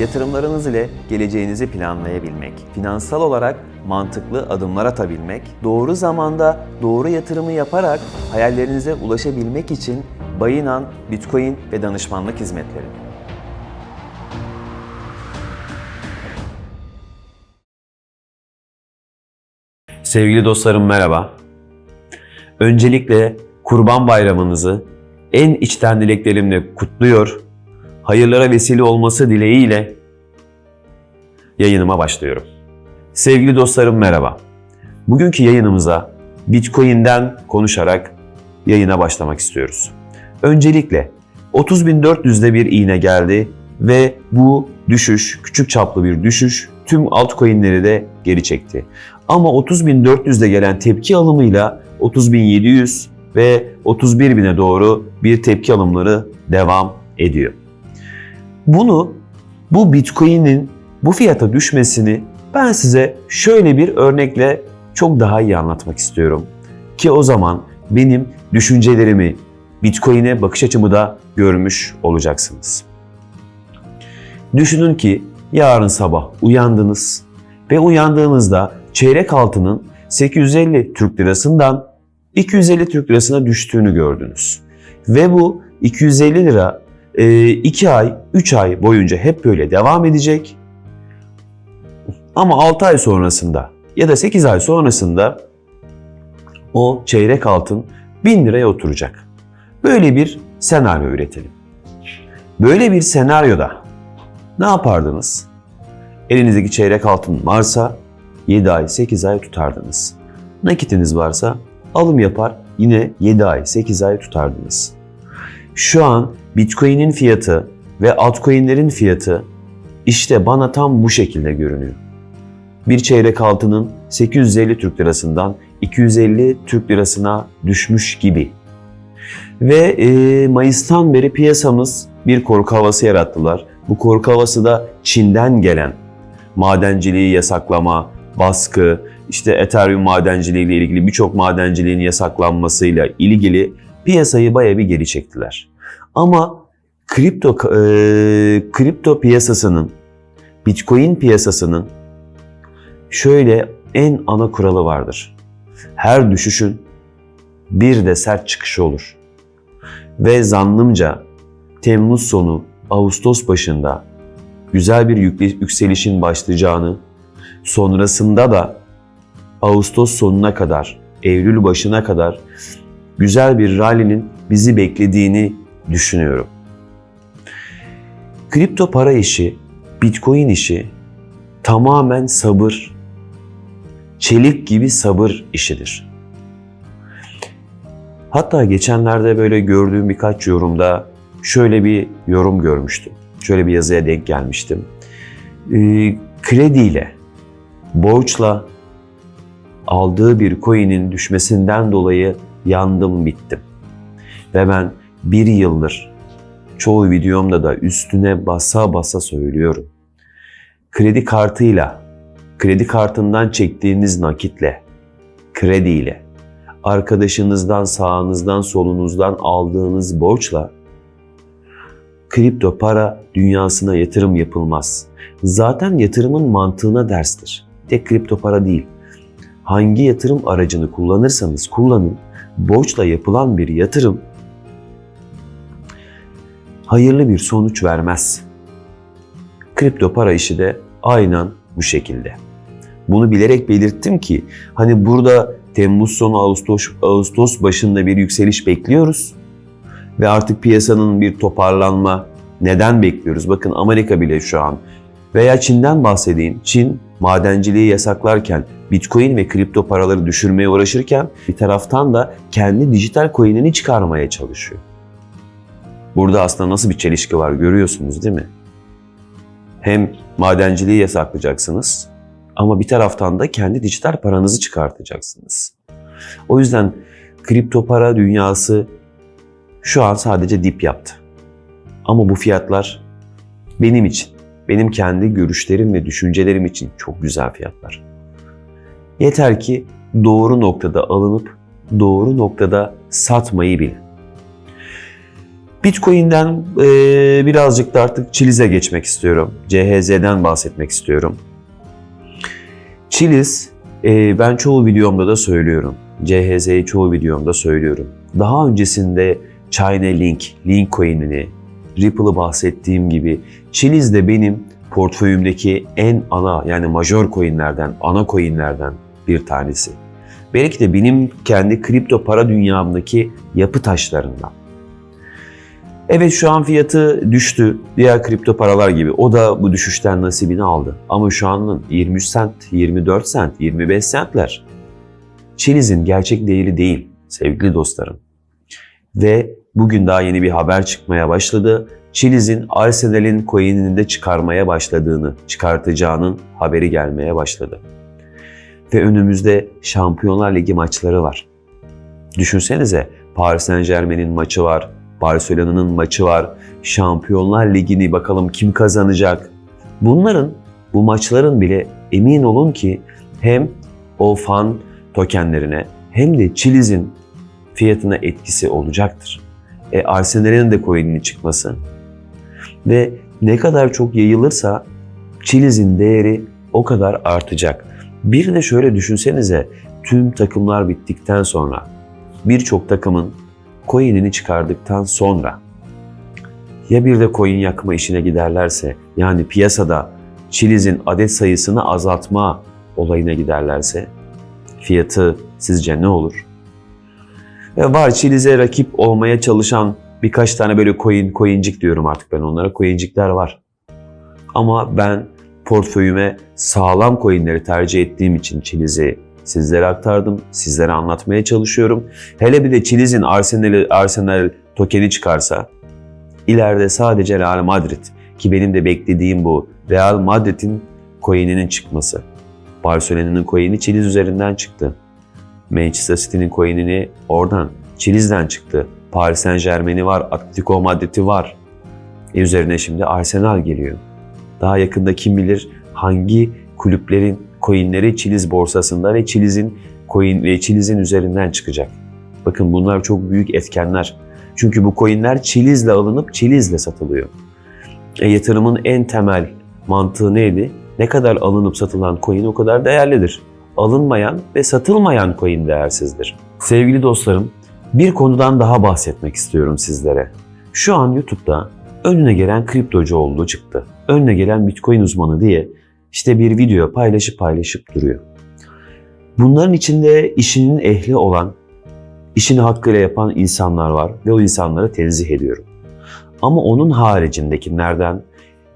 Yatırımlarınız ile geleceğinizi planlayabilmek, finansal olarak mantıklı adımlar atabilmek, doğru zamanda doğru yatırımı yaparak hayallerinize ulaşabilmek için Bayinan, Bitcoin ve danışmanlık hizmetleri. Sevgili dostlarım merhaba. Öncelikle Kurban Bayramınızı en içten dileklerimle kutluyor, hayırlara vesile olması dileğiyle yayınıma başlıyorum. Sevgili dostlarım merhaba. Bugünkü yayınımıza Bitcoin'den konuşarak yayına başlamak istiyoruz. Öncelikle 30.400'de bir iğne geldi ve bu düşüş, küçük çaplı bir düşüş tüm altcoin'leri de geri çekti. Ama 30.400'de gelen tepki alımıyla 30.700 ve 31.000'e doğru bir tepki alımları devam ediyor. Bunu, bu Bitcoin'in bu fiyata düşmesini ben size şöyle bir örnekle çok daha iyi anlatmak istiyorum. Ki o zaman benim düşüncelerimi, Bitcoin'e bakış açımı da görmüş olacaksınız. Düşünün ki yarın sabah uyandınız ve uyandığınızda çeyrek altının 850 Türk lirasından 250 Türk lirasına düştüğünü gördünüz. Ve bu 250 lira 2 ay, 3 ay boyunca hep böyle devam edecek. Ama 6 ay sonrasında ya da 8 ay sonrasında o çeyrek altın 1000 liraya oturacak. Böyle bir senaryo üretelim. Böyle bir senaryoda ne yapardınız? Elinizdeki çeyrek altın varsa 7 ay 8 ay tutardınız. Nakitiniz varsa alım yapar yine 7 ay 8 ay tutardınız. Şu an Bitcoin'in fiyatı ve altcoin'lerin fiyatı işte bana tam bu şekilde görünüyor. Bir çeyrek altının 850 Türk lirasından 250 Türk lirasına düşmüş gibi. Ve e, Mayıs'tan beri piyasamız bir korku havası yarattılar. Bu korku havası da Çin'den gelen madenciliği yasaklama, baskı, işte Ethereum madenciliği ile ilgili birçok madenciliğin yasaklanmasıyla ilgili piyasayı baya bir geri çektiler. Ama kripto e, kripto piyasasının, Bitcoin piyasasının şöyle en ana kuralı vardır. Her düşüşün bir de sert çıkışı olur. Ve zannımca Temmuz sonu, Ağustos başında güzel bir yükselişin başlayacağını, sonrasında da Ağustos sonuna kadar, Eylül başına kadar güzel bir rally'nin bizi beklediğini düşünüyorum. Kripto para işi, Bitcoin işi tamamen sabır, çelik gibi sabır işidir. Hatta geçenlerde böyle gördüğüm birkaç yorumda şöyle bir yorum görmüştüm. Şöyle bir yazıya denk gelmiştim. Ee, krediyle, borçla aldığı bir coin'in düşmesinden dolayı yandım bittim. Ve ben bir yıldır çoğu videomda da üstüne basa basa söylüyorum. Kredi kartıyla, kredi kartından çektiğiniz nakitle, krediyle, arkadaşınızdan, sağınızdan, solunuzdan aldığınız borçla kripto para dünyasına yatırım yapılmaz. Zaten yatırımın mantığına derstir. Tek kripto para değil. Hangi yatırım aracını kullanırsanız kullanın, borçla yapılan bir yatırım hayırlı bir sonuç vermez. Kripto para işi de aynen bu şekilde. Bunu bilerek belirttim ki hani burada Temmuz sonu Ağustos Ağustos başında bir yükseliş bekliyoruz ve artık piyasanın bir toparlanma neden bekliyoruz? Bakın Amerika bile şu an veya Çin'den bahsedeyim. Çin madenciliği yasaklarken Bitcoin ve kripto paraları düşürmeye uğraşırken bir taraftan da kendi dijital coin'ini çıkarmaya çalışıyor. Burada aslında nasıl bir çelişki var görüyorsunuz değil mi? Hem madenciliği yasaklayacaksınız ama bir taraftan da kendi dijital paranızı çıkartacaksınız. O yüzden kripto para dünyası şu an sadece dip yaptı. Ama bu fiyatlar benim için, benim kendi görüşlerim ve düşüncelerim için çok güzel fiyatlar. Yeter ki doğru noktada alınıp doğru noktada satmayı bilin. Bitcoin'den e, birazcık da artık Chiliz'e geçmek istiyorum. CHZ'den bahsetmek istiyorum. Chiliz, e, ben çoğu videomda da söylüyorum. CHZ'yi çoğu videomda söylüyorum. Daha öncesinde China Link, Link coin'ini, Ripple'ı bahsettiğim gibi Chiliz de benim portföyümdeki en ana yani major coin'lerden, ana coin'lerden bir tanesi. Belki de benim kendi kripto para dünyamdaki yapı taşlarından. Evet şu an fiyatı düştü. Diğer kripto paralar gibi. O da bu düşüşten nasibini aldı. Ama şu anın 23 sent, 24 sent, 25 centler Chiliz'in gerçek değeri değil sevgili dostlarım. Ve bugün daha yeni bir haber çıkmaya başladı. Chiliz'in Arsenal'in coin'ini de çıkarmaya başladığını, çıkartacağının haberi gelmeye başladı. Ve önümüzde Şampiyonlar Ligi maçları var. Düşünsenize Paris Saint Germain'in maçı var, Barcelona'nın maçı var, Şampiyonlar Ligi'ni bakalım kim kazanacak. Bunların, bu maçların bile emin olun ki hem o fan tokenlerine hem de Chiliz'in fiyatına etkisi olacaktır. E, Arsenal'in de coin'ini çıkması ve ne kadar çok yayılırsa Chiliz'in değeri o kadar artacak. Bir de şöyle düşünsenize tüm takımlar bittikten sonra birçok takımın coin'ini çıkardıktan sonra ya bir de coin yakma işine giderlerse yani piyasada Chiliz'in adet sayısını azaltma olayına giderlerse fiyatı sizce ne olur? Ve var Chiliz'e rakip olmaya çalışan birkaç tane böyle coin, coincik diyorum artık ben onlara. Coincikler var. Ama ben portföyüme sağlam coinleri tercih ettiğim için Chiliz'i sizlere aktardım. Sizlere anlatmaya çalışıyorum. Hele bir de Chiliz'in Arsenal, Arsenal tokeni çıkarsa ileride sadece Real Madrid ki benim de beklediğim bu Real Madrid'in coin'inin çıkması. Barcelona'nın coin'i Chiliz üzerinden çıktı. Manchester City'nin coin'ini oradan Chiliz'den çıktı. Paris Saint Germain'i var, Atletico Madrid'i var. E üzerine şimdi Arsenal geliyor. Daha yakında kim bilir hangi kulüplerin coinleri Chiliz borsasında ve Chiliz'in coin ve Chiliz'in üzerinden çıkacak. Bakın bunlar çok büyük etkenler. Çünkü bu coinler Chiliz'le alınıp Chiliz'le satılıyor. E, yatırımın en temel mantığı neydi? Ne kadar alınıp satılan coin o kadar değerlidir. Alınmayan ve satılmayan coin değersizdir. Sevgili dostlarım, bir konudan daha bahsetmek istiyorum sizlere. Şu an YouTube'da önüne gelen kriptocu olduğu çıktı. Önüne gelen Bitcoin uzmanı diye işte bir video paylaşıp paylaşıp duruyor. Bunların içinde işinin ehli olan, işini hakkıyla yapan insanlar var ve o insanları tenzih ediyorum. Ama onun haricindekilerden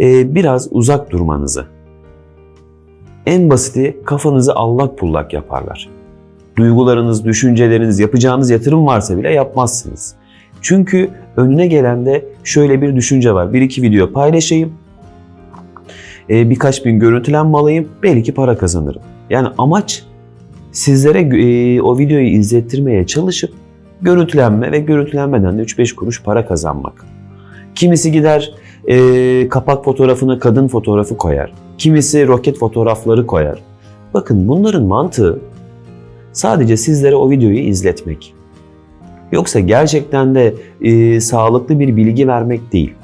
e, biraz uzak durmanızı, en basiti kafanızı allak pullak yaparlar. Duygularınız, düşünceleriniz, yapacağınız yatırım varsa bile yapmazsınız. Çünkü önüne gelende şöyle bir düşünce var. Bir iki video paylaşayım, e, birkaç bin görüntülenme alayım, belki para kazanırım. Yani amaç sizlere e, o videoyu izlettirmeye çalışıp görüntülenme ve görüntülenmeden de 3-5 kuruş para kazanmak. Kimisi gider e, kapak fotoğrafına kadın fotoğrafı koyar. Kimisi roket fotoğrafları koyar. Bakın bunların mantığı sadece sizlere o videoyu izletmek. Yoksa gerçekten de e, sağlıklı bir bilgi vermek değil.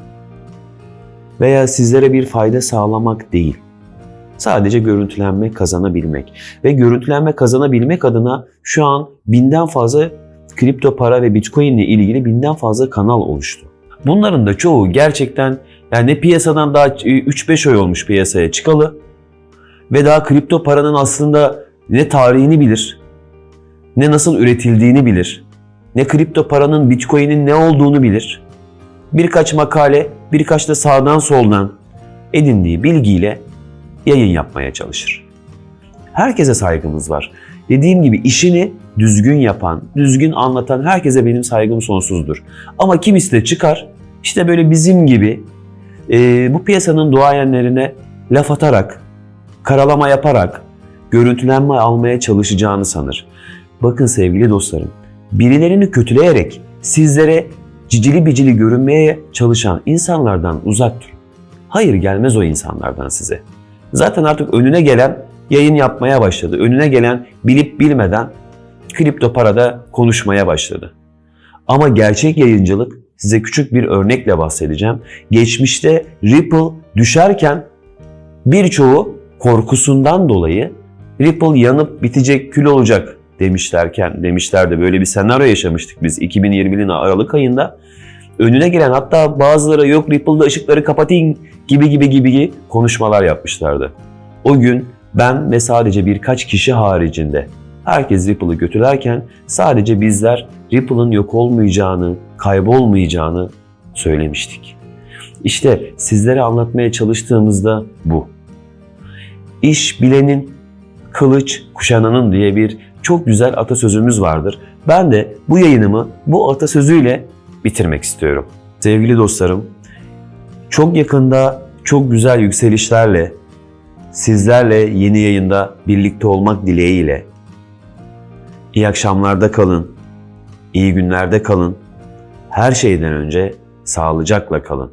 Veya sizlere bir fayda sağlamak değil. Sadece görüntülenme kazanabilmek. Ve görüntülenme kazanabilmek adına şu an binden fazla kripto para ve bitcoin ile ilgili binden fazla kanal oluştu. Bunların da çoğu gerçekten yani ne piyasadan daha 3-5 ay olmuş piyasaya çıkalı ve daha kripto paranın aslında ne tarihini bilir, ne nasıl üretildiğini bilir, ne kripto paranın bitcoin'in ne olduğunu bilir. Birkaç makale, birkaç da sağdan soldan edindiği bilgiyle yayın yapmaya çalışır. Herkese saygımız var. Dediğim gibi işini düzgün yapan, düzgün anlatan herkese benim saygım sonsuzdur. Ama kimisi de çıkar, işte böyle bizim gibi e, bu piyasanın duayenlerine laf atarak, karalama yaparak, görüntülenme almaya çalışacağını sanır. Bakın sevgili dostlarım, birilerini kötüleyerek sizlere cicili bicili görünmeye çalışan insanlardan uzak durun. Hayır gelmez o insanlardan size. Zaten artık önüne gelen yayın yapmaya başladı. Önüne gelen bilip bilmeden kripto parada konuşmaya başladı. Ama gerçek yayıncılık size küçük bir örnekle bahsedeceğim. Geçmişte Ripple düşerken birçoğu korkusundan dolayı Ripple yanıp bitecek, kül olacak demişlerken demişlerdi. Böyle bir senaryo yaşamıştık biz 2020'nin Aralık ayında. Önüne giren hatta bazıları yok Ripple'da ışıkları kapatayım gibi gibi gibi konuşmalar yapmışlardı. O gün ben ve sadece birkaç kişi haricinde herkes Ripple'ı götürürken sadece bizler Ripple'ın yok olmayacağını, kaybolmayacağını söylemiştik. İşte sizlere anlatmaya çalıştığımızda bu. İş bilenin kılıç kuşananın diye bir çok güzel atasözümüz vardır. Ben de bu yayınımı bu atasözüyle bitirmek istiyorum. Sevgili dostlarım, çok yakında çok güzel yükselişlerle sizlerle yeni yayında birlikte olmak dileğiyle iyi akşamlarda kalın, iyi günlerde kalın, her şeyden önce sağlıcakla kalın.